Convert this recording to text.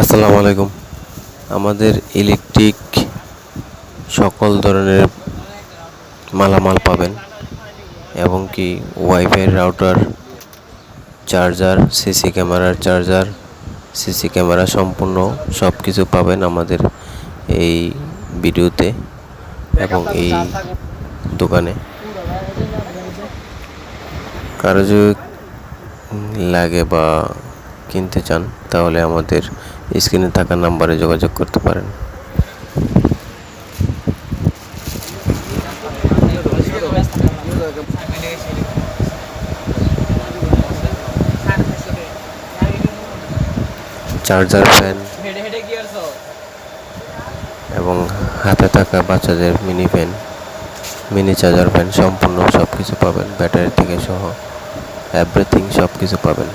আসসালামু আলাইকুম। আমাদের ইলেকট্রিক সকল ধরনের মালামাল পাবেন এবং কি ওয়াইফাই রাউটার চার্জার সিসি ক্যামেরার চার্জার সিসি ক্যামেরা সম্পূর্ণ সব কিছু পাবেন আমাদের এই ভিডিওতে এবং এই দোকানে। কারও যদি লাগে বা কিনতে চান, তাহলে আমাদের স্ক্রিনে থাকা নাম্বারে যোগাযোগ করতে পারেন। চার্জার ফ্যান এবং হাতে থাকা বাচ্চাদের mini fan, mini charger fan সম্পূর্ণ সব কিছু পাবেন, ব্যাটারি থেকে সহ এভরিথিং সব কিছু পাবেন।